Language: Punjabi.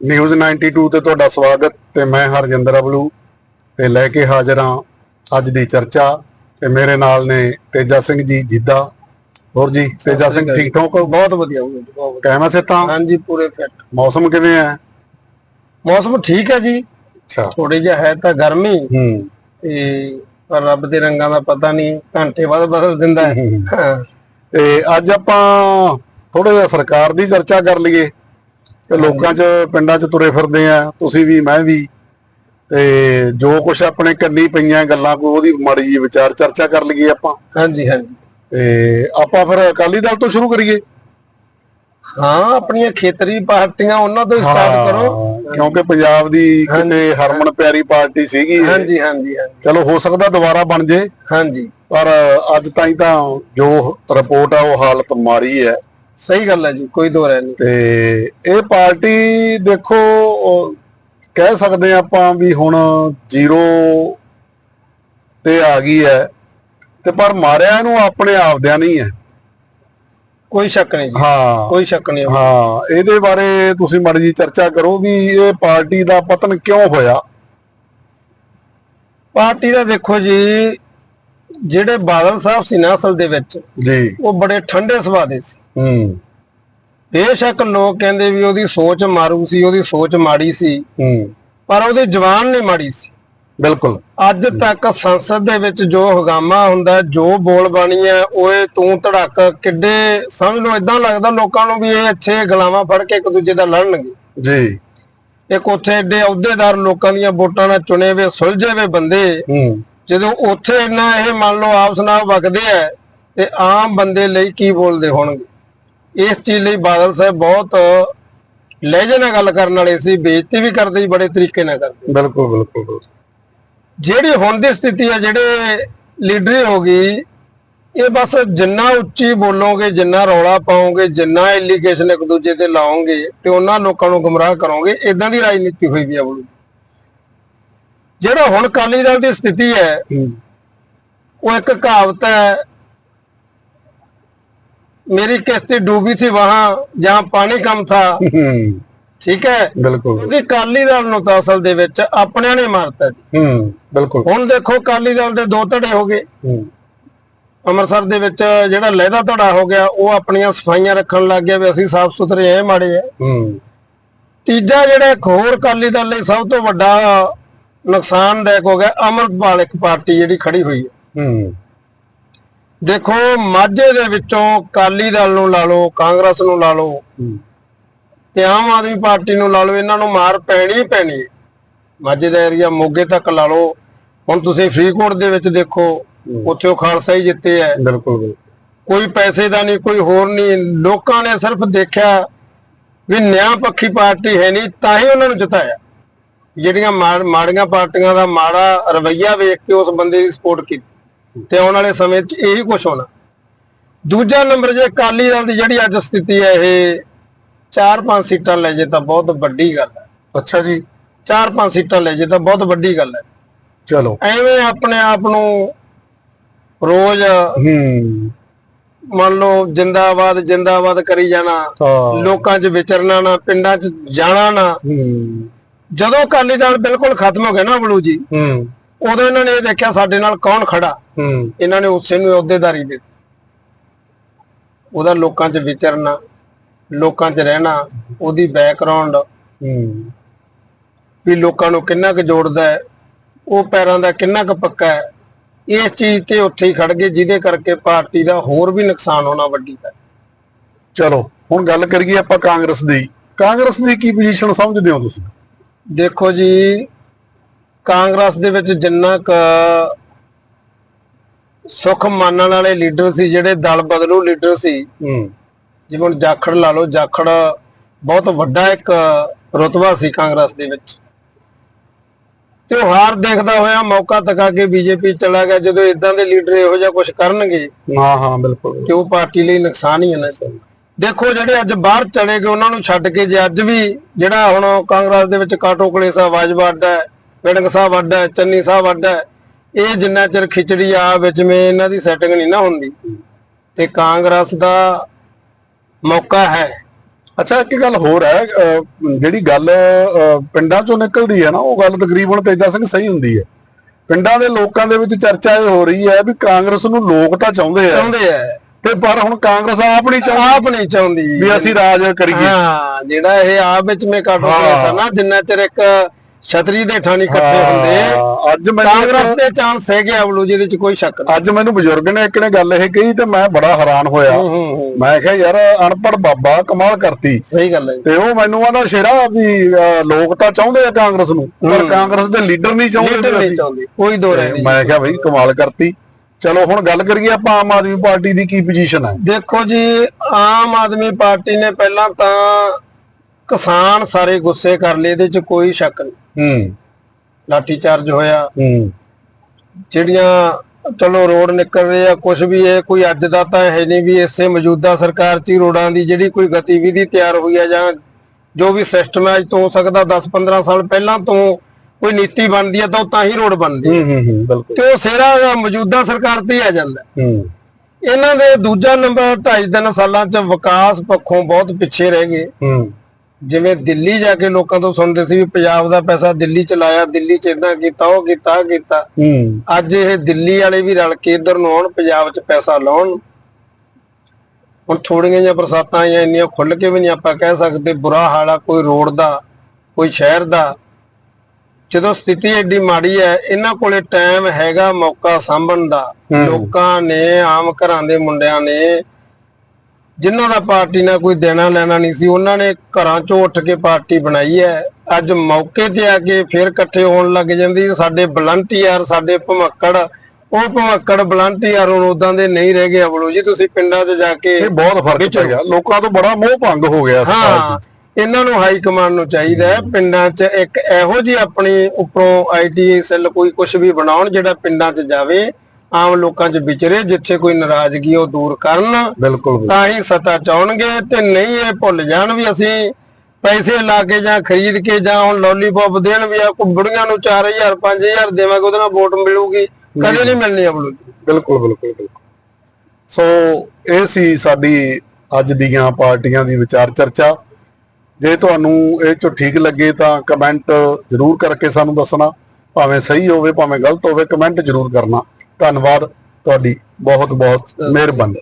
ਨਿਊਜ਼ 92 ਤੇ ਤੁਹਾਡਾ ਸਵਾਗਤ ਤੇ ਮੈਂ ਹਰਜਿੰਦਰ ਅਬਲੂ ਤੇ ਲੈ ਕੇ ਹਾਜ਼ਰ ਹਾਂ ਅੱਜ ਦੀ ਚਰਚਾ ਤੇ ਮੇਰੇ ਨਾਲ ਨੇ ਤੇਜਾ ਸਿੰਘ ਜੀ ਜਿੱਦਾ। ਹੋਰ ਜੀ ਤੇਜਾ ਸਿੰਘ ਠੀਕ ਠਾਕ ਹੋ? ਬਹੁਤ ਵਧੀਆ ਹੋ ਕਹਿਮਾ ਸੇ ਤਾਂ। ਹਾਂਜੀ ਪੂਰੇ ਫਿੱਟ ਮੌਸਮ ਕਿਵੇਂ ਹੈ ਮੌਸਮ ਠੀਕ ਹੈ ਜੀ। ਅੱਛਾ। ਥੋੜੀ ਜਿਹਾ ਹੈ ਤਾਂ ਗਰਮੀ। ਹੂੰ। ਤੇ ਪਰ ਰੱਬ ਦੇ ਰੰਗਾਂ ਦਾ ਪਤਾ ਨਹੀਂ ਘੰਟੇ ਬਾਅਦ ਬਦਲ ਦਿੰਦਾ ਹਾਂ। ਤੇ ਅੱਜ ਆਪਾਂ ਥੋੜਾ ਜਿਹਾ ਸਰਕਾਰ ਦੀ ਚਰਚਾ ਕਰ ਲਈਏ। ਤੇ ਲੋਕਾਂ 'ਚ ਪਿੰਡਾਂ 'ਚ ਤੁਰੇ ਫਿਰਦੇ ਆ ਤੁਸੀਂ ਵੀ ਮੈਂ ਵੀ। ਤੇ ਜੋ ਕੁਝ ਆਪਣੇ ਕੰਨੀ ਪਈਆਂ ਗੱਲਾਂ ਕੋਈ ਉਹਦੀ ਮਾੜੀ ਜਿਹੀ ਵਿਚਾਰ ਚਰਚਾ ਕਰ ਲਈਏ ਆਪਾਂ। ਹਾਂਜੀ ਹਾਂਜੀ। ਤੇ ਆਪਾਂ ਫਿਰ ਅਕਾਲੀ ਦਲ ਤੋਂ ਸ਼ੁਰੂ ਕਰੀਏ। ਹਾਂ ਆਪਣੀਆਂ ਖੇਤਰੀ ਪਾਰਟੀਆਂ ਉਹਨਾਂ ਤੋਂ ਸਟਾਰਟ ਕਰੋ। ਕਿਉਂਕਿ ਪੰਜਾਬ ਦੀ ਕਿਤੇ ਹਰਮਨ ਪਿਆਰੀ ਪਾਰਟੀ ਸੀਗੀ ਹਾਂਜੀ ਹਾਂਜੀ ਚਲੋ ਹੋ ਸਕਦਾ ਦੁਬਾਰਾ ਬਣ ਜੇ। ਹਾਂਜੀ। ਪਰ ਅੱਜ ਤਾਈਂ ਤਾਂ ਜੋ ਰਿਪੋਰਟ ਆ ਉਹ ਹਾਲਤ ਮਾਰੀ ਹੈ। ਸਹੀ ਗੱਲ ਹੈ ਜੀ ਕੋਈ ਦੋ ਰਹਿ ਨਹੀਂ। ਤੇ ਇਹ ਪਾਰਟੀ ਦੇਖੋ ਕਹਿ ਸਕਦੇ ਆ ਆਪਾਂ ਵੀ ਹੁਣ ਜ਼ੀਰੋ ਤੇ ਆ ਗਈ ਹੈ ਤੇ ਪਰ ਮਾਰਿਆ ਇਹਨੂੰ ਆਪਣੇ ਆਪਦਿਆਂ ਨਹੀਂ ਹੈ ਕੋਈ ਸ਼ੱਕ ਨਹੀਂ ਜੀ। ਹਾਂ। ਕੋਈ ਸ਼ੱਕ ਨਹੀਂ ਹਾਂ। ਇਹਦੇ ਬਾਰੇ ਤੁਸੀਂ ਮਾੜੀ ਜੀ ਚਰਚਾ ਕਰੋ ਵੀ ਇਹ ਪਾਰਟੀ ਦਾ ਪਤਨ ਕਿਉਂ ਹੋਇਆ? ਪਾਰਟੀ ਦਾ ਦੇਖੋ ਜੀ ਜਿਹੜੇ ਬਾਦਲ ਸਾਹਿਬ ਸੀ ਨਾ ਅਸਲ ਦੇ ਵਿੱਚ ਜੀ। ਉਹ ਬੜੇ ਠੰਡੇ ਸੁਭਾਅ ਦੇ ਸੀ। ਹੂੰ। ਬੇਸ਼ੱਕ ਲੋਕ ਕਹਿੰਦੇ ਵੀ ਉਹਦੀ ਸੋਚ ਮਾਰੂ ਸੀ ਉਹਦੀ ਸੋਚ ਮਾੜੀ ਸੀ। ਹੂੰ। ਪਰ ਉਹਦੀ ਜਵਾਨ ਨਹੀਂ ਮਾੜੀ ਸੀ। ਬਿਲਕੁਲ। ਅੱਜ ਤੱਕ ਸੰਸਦ ਦੇ ਵਿੱਚ ਜੋ ਹਗਾਮਾ ਹੁੰਦਾ ਜੋ ਬੋਲ ਬਾਣੀ ਹੈ ਓਏ ਤੂੰ ਧੜਕ ਕਿੱਡੇ ਸਮਝ ਲਓ ਇਦਾਂ ਲੱਗਦਾ ਲੋਕਾਂ ਨੂੰ ਵੀ ਇਹ ਅੱਛੇ ਗਲਾਵਾਂ ਫੜ ਕੇ ਇੱਕ ਦੂਜੇ ਦਾ ਲੜਨਗੇ। ਜੀ। ਇੱਕ ਉੱਥੇ ਏਡੇ ਅਹੁਦੇਦਾਰ ਲੋਕਾਂ ਦੀਆਂ ਵੋਟਾਂ ਨਾਲ ਚੁਣੇ ਹੋਏ ਸੁਲਝੇ ਹੋਏ ਬੰਦੇ ਹੂੰ। ਜਦੋਂ ਉੱਥੇ ਇੰਨਾ ਇਹ ਮੰਨ ਲਓ ਆਪਸ ਨਾਲ ਵਗਦੇ ਆ ਤੇ ਆਮ ਬੰਦੇ ਲਈ ਕੀ ਬੋਲਦੇ ਹੋਣਗੇ? ਇਸ ਚੀਜ਼ ਲਈ ਬਾਦਲ ਸਾਹਿਬ ਬਹੁਤ ਲਹਿਜੇ ਨਾਲ ਗੱਲ ਕਰਨ ਵਾਲੇ ਸੀ ਬੇਇੱਜ਼ਤੀ ਵੀ ਕਰਦੇ ਸੀ ਬੜੇ ਤਰੀਕੇ ਨਾਲ ਕਰਦੇ ਬਿਲਕੁਲ ਬਿਲਕੁਲ। ਜਿਹੜੀ ਹੁਣ ਦੀ ਸਥਿਤੀ ਹੈ ਜਿਹੜੇ ਲੀਡਰੀ ਹੋ ਗਈ ਇਹ ਬਸ ਜਿੰਨਾ ਉੱਚੀ ਬੋਲੋਗੇ ਜਿੰਨਾ ਰੌਲਾ ਪਾਓਗੇ ਜਿੰਨਾ ਐਲੀਗੇਸ਼ਨ ਇੱਕ ਦੂਜੇ ਤੇ ਲਾਓਗੇ ਤੇ ਉਹਨਾਂ ਲੋਕਾਂ ਨੂੰ ਗੁੰਮਰਾਹ ਕਰੋਗੇ ਇਦਾਂ ਦੀ ਰਾਜਨੀਤੀ ਹੋਈ ਵੀ ਆ ਬਲੂ। ਜਿਹੜਾ ਹੁਣ ਕਾਲੀ ਦਲ ਦੀ ਸਥਿਤੀ ਹੂੰ। ਉਹ ਇੱਕ ਕਹਾਵਤ ਹੈ ਮੇਰੀ ਕਿਸ਼ਤੀ ਡੂਬੀ थी वहां जहां ਪਾਣੀ ਕਮ ਥਾ ਹੂੰ ਠੀਕ ਹੈ ਬਿਲਕੁਲ ਕਿਉਂਕਿ ਕਾਲੀ ਦਲ ਨੂੰ ਤਾਂ ਅਸਲ ਦੇ ਵਿੱਚ ਆਪਣਿਆਂ ਨੇ ਮਾਰਤਾ ਜੀ ਹੂੰ ਬਿਲਕੁਲ ਹੁਣ ਦੇਖੋ ਕਾਲੀ ਦਲ ਦੇ ਦੋ ਧੜੇ ਹੋ ਗਏ ਹੂੰ ਅੰਮ੍ਰਿਤਸਰ ਦੇ ਵਿੱਚ ਜਿਹੜਾ ਲਹਿਦਾ ਧੜਾ ਹੋ ਗਿਆ ਉਹ ਆਪਣੀਆਂ ਸਫਾਈਆਂ ਰੱਖਣ ਲੱਗ ਗਿਆ ਵੀ ਅਸੀਂ ਸਾਫ਼ ਸੁਥਰੇ ਐ ਮਾੜੇ ਐ ਹੂੰ ਤੀਜਾ ਜਿਹੜਾ ਇੱਕ ਹੋਰ ਕਾਲੀ ਦਲ ਲਈ ਸਭ ਤੋਂ ਵੱਡਾ ਨੁਕਸਾਨਦਾਇਕ ਹੋ ਗਿਆ ਅਮਰਪਾਲ ਇੱਕ ਪਾਰਟੀ ਜਿਹੜੀ ਖੜੀ ਹੋਈ ਹੈ ਹੂੰ ਦੇਖੋ ਮਾਝੇ ਦੇ ਵਿੱਚੋਂ ਕਾਲੀ ਦਲ ਨੂੰ ਲਾ ਲਓ ਕਾਂਗਰਸ ਨੂੰ ਲਾ ਲਓ ਤੇ ਆਮ ਆਦਮੀ ਪਾਰਟੀ ਨੂੰ ਲਾ ਲਓ ਇਹਨਾਂ ਨੂੰ ਮਾਰ ਪੈਣੀ ਪੈਣੀ ਮਾਝੇ ਦਾ ਏਰੀਆ ਮੋਗੇ ਤੱਕ ਲਾ ਲਓ। ਹੁਣ ਤੁਸੀਂ ਫਰੀਦਕੋਟ ਦੇ ਵਿੱਚ ਦੇਖੋ ਉੱਥੇ ਉਹ ਖਾਲਸਾ ਹੀ ਜਿੱਤੇ ਹੈ। ਬਿਲਕੁਲ। ਕੋਈ ਪੈਸੇ ਦਾ ਨਹੀਂ ਕੋਈ ਹੋਰ ਨਹੀਂ। ਲੋਕਾਂ ਨੇ ਸਿਰਫ ਦੇਖਿਆ ਵੀ ਨਿਆਂ ਪੱਖੀ ਪਾਰਟੀ ਹੈ ਨਹੀਂ ਤਾਂ ਹੀ ਉਹਨਾਂ ਨੂੰ ਜਿਤਾਇਆ। ਜਿਹੜੀਆਂ ਮਾੜ- ਮਾੜੀਆਂ ਪਾਰਟੀਆਂ ਦਾ ਮਾੜਾ ਰਵੱਈਆ ਵੇਖ ਕੇ ਉਸ ਬੰਦੇ ਦੀ ਸਪੋਰਟ ਕੀਤੀ। ਤੇ ਆਉਣ ਵਾਲੇ ਸਮੇਂ 'ਚ ਇਹੀ ਕੁਝ ਹੋਣਾ। ਦੂਜਾ ਨੰਬਰ ਜੇ ਅਕਾਲੀ ਦਲ ਦੀ ਜਿਹੜੀ ਅੱਜ ਸਥਿਤੀ ਹੈ ਇਹ 4-5 ਸੀਟਾਂ ਲੈ ਜੇ ਤਾਂ ਬਹੁਤ ਵੱਡੀ ਗੱਲ ਹੈ। ਅੱਛਾ ਜੀ। 4-5 ਸੀਟਾਂ ਲੈ ਜੇ ਤਾਂ ਬਹੁਤ ਵੱਡੀ ਗੱਲ ਹੈ। ਚਲੋ। ਐਵੇਂ ਆਪਣੇ ਆਪ ਨੂੰ ਰੋਜ਼ ਹੂੰ। ਮੰਨ ਲਓ ਜਿੰਦਾਬਾਦ ਜਿੰਦਾਬਾਦ ਕਰੀ ਜਾਣਾ ਲੋਕਾਂ 'ਚ ਵਿਚਰਨਾ ਨਾ ਪਿੰਡਾਂ 'ਚ ਜਾਣਾ ਨਾ। ਜਦੋਂ ਅਕਾਲੀ ਦਲ ਬਿਲਕੁਲ ਖਤਮ ਹੋ ਗਿਆ ਨਾ ਬਲੂ ਜੀ ਹੂੰ। ਉਦੋਂ ਇਹਨਾਂ ਨੇ ਇਹ ਦੇਖਿਆ ਸਾਡੇ ਨਾਲ ਕੌਣ ਖੜਾ। ਹੂੰ। ਇਹਨਾਂ ਨੇ ਉਸੇ ਨੂੰ ਅਹੁਦੇਦਾਰੀ ਦੇ ਦਿੱਤੀ। ਉਹਦਾ ਲੋਕਾਂ 'ਚ ਵਿਚਰਨਾ ਲੋਕਾਂ 'ਚ ਰਹਿਣਾ ਉਹਦੀ ਬੈਕਗ੍ਰਾਉਂਡ ਹੂੰ। ਵੀ ਲੋਕਾਂ ਨੂੰ ਕਿੰਨਾ ਕੁ ਜੋੜਦਾ ਹੈ ਉਹ ਪੈਰਾਂ ਦਾ ਕਿੰਨਾ ਕੁ ਪੱਕਾ ਹੈ ਇਸ ਚੀਜ਼ ਤੇ ਉੱਥੇ ਹੀ ਖੜ ਗਏ ਜਿਹਦੇ ਕਰਕੇ ਪਾਰਟੀ ਦਾ ਹੋਰ ਵੀ ਨੁਕਸਾਨ ਹੋਣਾ ਵੱਡੀ ਹੈ। ਚਲੋ ਹੁਣ ਗੱਲ ਕਰੀਏ ਆਪਾਂ ਕਾਂਗਰਸ ਦੀ। ਕਾਂਗਰਸ ਦੀ ਕੀ ਪੋਜੀਸ਼ਨ ਸਮਝਦੇ ਹੋ ਤੁਸੀਂ? ਦੇਖੋ ਜੀ ਕਾਂਗਰਸ ਦੇ ਵਿੱਚ ਜਿੰਨਾ ਕ ਸੁਖ ਮੰਨਣ ਵਾਲੇ ਲੀਡਰ ਸੀ ਜਿਹੜੇ ਦਲ ਬਦਲੂ ਲੀਡਰ ਸੀ ਹੂੰ। ਜਿਵੇਂ ਹੁਣ ਜਾਖੜ ਲਾ ਲਓ ਜਾਖੜ ਬਹੁਤ ਵੱਡਾ ਇੱਕ ਰੁਤਬਾ ਸੀ ਕਾਂਗਰਸ ਦੇ ਵਿੱਚ। ਤੇ ਉਹ ਹਾਰ ਦੇਖਦਾ ਹੋਇਆ ਮੌਕਾ ਤੱਕਾ ਕੇ ਬੀਜੇਪੀ ਚਲਾ ਗਿਆ ਜਦੋਂ ਇਦਾਂ ਦੇ ਲੀਡਰ ਇਹੋ ਜਿਹਾ ਕੁਝ ਕਰਨਗੇ। ਹਾਂ ਹਾਂ ਬਿਲਕੁਲ। ਤੇ ਉਹ ਪਾਰਟੀ ਲਈ ਨੁਕਸਾਨ ਹੀ ਹੈ ਨਾ ਦੇਖੋ ਜਿਹੜੇ ਅੱਜ ਬਾਹਰ ਚਲੇ ਗਏ ਉਹਨਾਂ ਨੂੰ ਛੱਡ ਕੇ ਜੇ ਅੱਜ ਵੀ ਜਿਹੜਾ ਹੁਣ ਕਾਂਗਰਸ ਦੇ ਵਿੱਚ ਕਾਟੋ ਕਲੇਸਾ ਵਾਜਵਾ ਅੱਡਾ ਹੈ ਵਿੜੰਗ ਸਾਹਿਬ ਅੱਡਾ ਹੈ ਚੰਨੀ ਸਾਹਿਬ ਅੱਡਾ ਹੈ। ਇਹ ਜਿੰਨਾ ਚਿਰ ਖਿਚੜੀ ਆ ਵਿੱਚ ਮੇ ਇਹਨਾਂ ਦੀ ਸੈਟਿੰਗ ਨਹੀਂ ਨਾ ਹੁੰਦੀ। ਤੇ ਕਾਂਗਰਸ ਦਾ ਮੌਕਾ ਹੈ। ਅੱਛਾ ਇੱਕ ਗੱਲ ਹੋਰ ਹੈ ਜਿਹੜੀ ਗੱਲ ਪਿੰਡਾਂ ਚੋਂ ਨਿਕਲਦੀ ਹੈ ਨਾ ਉਹ ਗੱਲ ਤਕਰੀਬਨ ਤੇਜਾ ਸਿੰਘ ਸਹੀ ਹੁੰਦੀ ਹੈ। ਪਿੰਡਾਂ ਦੇ ਲੋਕਾਂ ਦੇ ਵਿੱਚ ਚਰਚਾ ਇਹ ਹੋ ਰਹੀ ਹੈ ਵੀ ਕਾਂਗਰਸ ਨੂੰ ਲੋਕ ਤਾਂ ਚਾਹੁੰਦੇ ਆ। ਚਾਹੁੰਦੇ ਆ। ਤੇ ਪਰ ਹੁਣ ਕਾਂਗਰਸ ਆਪ ਨਹੀਂ ਚਾਹੁੰਦੀ। ਆਪ ਨਹੀਂ ਚਾਹੁੰਦੀ। ਵੀ ਅਸੀਂ ਰਾਜ ਕਰੀਏ। ਹਾਂ ਜਿਹੜਾ ਇਹ ਆਪ ਵਿੱਚ ਮੇ ਕੱਟ ਹਾਂ। ਹੁੰਦਾ ਨਾ ਜਿੰਨਾ ਚਿਰ ਇੱਕ ਛਤਰੀ ਦੇ ਠਾਣੀ ਇਕੱਠੇ ਹੁੰਦੇ ਹਾਂ, ਅੱਜ ਮੈਨੂੰ ਕਾਂਗਰਸ ਦੇ ਚਾਂਸ ਹੈਗੇ ਅਵਲੂ ਜਿਹਦੇ ਚ ਕੋਈ ਸ਼ੱਕ ਨਹੀਂ। ਅੱਜ ਮੈਨੂੰ ਬਜ਼ੁਰਗ ਨੇ ਇੱਕ ਨੇ ਗੱਲ ਇਹ ਕਹੀ ਤੇ ਮੈਂ ਬੜਾ ਹੈਰਾਨ ਹੋਇਆ। ਹੂੰ, ਹੂੰ, ਹੂੰ। ਮੈਂ ਕਿਹਾ ਯਾਰ ਅਨਪੜ ਬਾਬਾ ਕਮਾਲ ਕਰਤੀ। ਸਹੀ ਗੱਲ ਹੈ ਜੀ। ਤੇ ਉਹ ਮੈਨੂੰ ਆਂਦਾ ਸ਼ੇਰਾ ਵੀ ਅਹ, ਲੋਕ ਤਾਂ ਚਾਹੁੰਦੇ ਆ ਕਾਂਗਰਸ ਨੂੰ ਪਰ ਕਾਂਗਰਸ ਦੇ ਲੀਡਰ ਨਹੀਂ ਚਾਹੁੰਦੇ ਲੀਡਰ ਨਹੀਂ ਅਸੀਂ। ਚਾਹੁੰਦੀ। ਕੋਈ ਦੋ ਰਹਿ ਨਹੀਂ ਮੈਂ ਕਿਹਾ ਬਈ ਕਮਾਲ ਕਰਤੀ। ਚਲੋ ਹੁਣ ਗੱਲ ਕਰੀਏ ਆਪਾਂ ਆਮ ਆਦਮੀ ਪਾਰਟੀ ਦੀ ਕੀ ਪੋਜੀਸ਼ਨ ਹੈ? ਦੇਖੋ ਜੀ ਆਮ ਆਦਮੀ ਪਾਰਟੀ ਨੇ ਪਹਿਲਾਂ ਤਾਂ ਕਿਸਾਨ ਸਾਰੇ ਗੁੱਸੇ ਕਰ ਲਏ ਇਹਦੇ ਚ ਕੋਈ ਸ਼ੱਕ ਨਹੀਂ। ਹੂੰ। ਲਾਠੀ ਚਾਰਜ ਹੋਇਆ। ਹੂੰ। ਜਿਹੜੀਆਂ ਚਲੋ ਰੋਡ ਨਿਕਲ ਰਹੇ ਆ ਕੁਝ ਵੀ ਇਹ ਕੋਈ ਅੱਜ ਦਾ ਤਾਂ ਹੈ ਨਹੀਂ ਵੀ ਇਸੇ ਮੌਜੂਦਾ ਸਰਕਾਰ 'ਚ ਹੀ ਰੋਡਾਂ ਦੀ ਜਿਹੜੀ ਕੋਈ ਗਤੀਵਿਧੀ ਤਿਆਰ ਹੋਈ ਆ ਜਾਂ ਜੋ ਵੀ ਸਿਸਟਮ ਹੈ ਅੱਜ ਤੋਂ ਹੋ ਸਕਦਾ 10-15 ਸਾਲ ਪਹਿਲਾਂ ਤੋਂ ਕੋਈ ਨੀਤੀ ਬਣਦੀ ਆ ਤਾਂ ਉਹ ਤਾਂ ਹੀ ਰੋਡ ਬਣਦੀ। ਹੂੰ ਹੂੰ ਹੂੰ ਬਿਲਕੁਲ। ਤੇ ਉਹ ਸਿਹਰਾ ਮੌਜੂਦਾ ਸਰਕਾਰ ਤੇ ਹੀ ਆ ਜਾਂਦਾ। ਹੂੰ। ਇਹਨਾਂ ਦੇ ਦੂਜਾ ਨੰਬਰ 2.5 ਸਾਲਾਂ 'ਚ ਵਿਕਾਸ ਪੱਖੋਂ ਬਹੁਤ ਪਿੱਛੇ ਰਹਿ ਗਏ। ਹੂੰ। ਜਿਵੇਂ ਦਿੱਲੀ ਜਾ ਕੇ ਲੋਕਾਂ ਤੋਂ ਸੁਣਦੇ ਸੀ ਵੀ ਪੰਜਾਬ ਦਾ ਪੈਸਾ ਦਿੱਲੀ ਚ ਲਾਇਆ ਦਿੱਲੀ ਚ ਇਦਾਂ ਕੀਤਾ ਉਹ ਕੀਤਾ ਕੀਤਾ। ਅੱਜ ਇਹ ਦਿੱਲੀ ਵਾਲੇ ਵੀ ਰਲ ਕੇ ਇਧਰ ਨੂੰ ਆਉਣ ਪੰਜਾਬ ਚ ਪੈਸਾ ਲਾਉਣ। ਹੁਣ ਥੋੜੀਆਂ ਜਿਹੀਆਂ ਬਰਸਾਤਾਂ ਆਈਆਂ ਇੰਨੀਆਂ ਖੁੱਲ ਕੇ ਵੀ ਨਹੀਂ ਆਪਾਂ ਕਹਿ ਸਕਦੇ ਬੁਰਾ ਹਾਲ ਆ ਕੋਈ ਰੋਡ ਦਾ ਕੋਈ ਸ਼ਹਿਰ ਦਾ। ਜਦੋਂ ਸਥਿਤੀ ਐਡੀ ਮਾੜੀ ਹੈ ਇਹਨਾਂ ਕੋਲੇ ਟਾਈਮ ਹੈਗਾ ਮੌਕਾ ਸਾਂਭਣ ਦਾ। ਲੋਕਾਂ ਨੇ ਆਮ ਘਰਾਂ ਦੇ ਮੁੰਡਿਆਂ ਨੇ ਜਿਨ੍ਹਾਂ ਦਾ ਪਾਰਟੀ ਨਾਲ ਕੋਈ ਦੇਣਾ ਲੈਣਾ ਨਹੀਂ ਸੀ ਉਹਨਾਂ ਨੇ ਘਰਾਂ ਚੋਂ ਉੱਠ ਕੇ ਪਾਰਟੀ ਬਣਾਈ ਹੈ। ਅੱਜ ਮੌਕੇ ਤੇ ਆ ਕੇ ਫਿਰ ਇਕੱਠੇ ਹੋਣ ਲੱਗ ਜਾਂਦੀ ਸਾਡੇ ਵਲੰਟੀਅਰ ਸਾਡੇ ਭਮੱਕੜ ਉਹ ਭਮੱਕੜ ਵਲੰਟੀਅਰ ਹੁਣ ਉਦਾਂ ਦੇ ਨਹੀਂ ਰਹਿ ਗਏ ਅਵਲੋ ਜੀ। ਤੁਸੀਂ ਪਿੰਡਾਂ 'ਚ ਜਾ ਕੇ ਇਹ ਬਹੁਤ ਫ਼ਰਕ ਪੈ ਗਿਆ। ਲੋਕਾਂ ਤੋਂ ਬੜਾ ਮੋਹ ਭੰਗ ਹੋ ਗਿਆ ਹਾਂ ਇਹਨਾਂ ਨੂੰ ਹਾਈ ਕਮਾਂਡ ਨੂੰ ਚਾਹੀਦਾ ਹੈ। ਪਿੰਡਾਂ 'ਚ ਇੱਕ ਇਹੋ ਜੀ ਆਪਣੀ ਉੱਪਰੋਂ ਆਈਟੀ ਸੈੱਲ ਕੋਈ ਕੁਝ ਵੀ ਬਣਾਉਣ ਜਿਹੜਾ ਪਿੰਡਾਂ 'ਚ ਜਾਵੇ ਆਮ ਲੋਕਾਂ 'ਚ ਵਿਚਰੇ ਜਿੱਥੇ ਕੋਈ ਨਾਰਾਜ਼ਗੀ ਉਹ ਦੂਰ ਕਰਨ ਬਿਲਕੁਲ ਤਾਂ ਹੀ ਸਤਾ ਚਾਉਣਗੇ ਤੇ ਨਹੀਂ ਇਹ ਭੁੱਲ ਜਾਣ ਵੀ ਅਸੀਂ ਪੈਸੇ ਲਾ ਕੇ ਜਾਂ ਖਰੀਦ ਕੇ ਜਾਂ ਹੁਣ ਲੋਲੀਪੌਪ ਦੇਣ ਵੀ ਆ ਕੋਈ ਬੁੜੀਆਂ ਨੂੰ 4000 5000 ਦੇਵਾਂਗੇ ਉਹਦੇ ਨਾਲ ਵੋਟ ਮਿਲੂਗੀ ਕਦੇ ਨਹੀਂ ਮਿਲਣੀ ਅਬਲੂ ਬਿਲਕੁਲ ਬਿਲਕੁਲ ਬਿਲਕੁਲ। ਸੋ ਇਹ ਸੀ ਸਾਡੀ ਅੱਜ ਦੀਆਂ ਪਾਰਟੀਆਂ ਦੀ ਵਿਚਾਰ ਚਰਚਾ। ਜੇ ਤੁਹਾਨੂੰ ਇਹ ਚੋਂ ਠੀਕ ਲੱਗੇ ਤਾਂ ਕਮੈਂਟ ਜ਼ਰੂਰ ਕਰਕੇ ਸਾਨੂੰ ਦੱਸਣਾ ਭਾਵੇਂ ਸਹੀ ਹੋਵੇ ਭਾਵੇਂ ਗਲਤ ਹੋਵੇ ਕਮੈਂਟ ਜ਼ਰੂਰ ਕਰਨਾ। ਧੰਨਵਾਦ ਤੁਹਾਡੀ ਬਹੁਤ ਬਹੁਤ ਮਿਹਰਬਾਨੀ।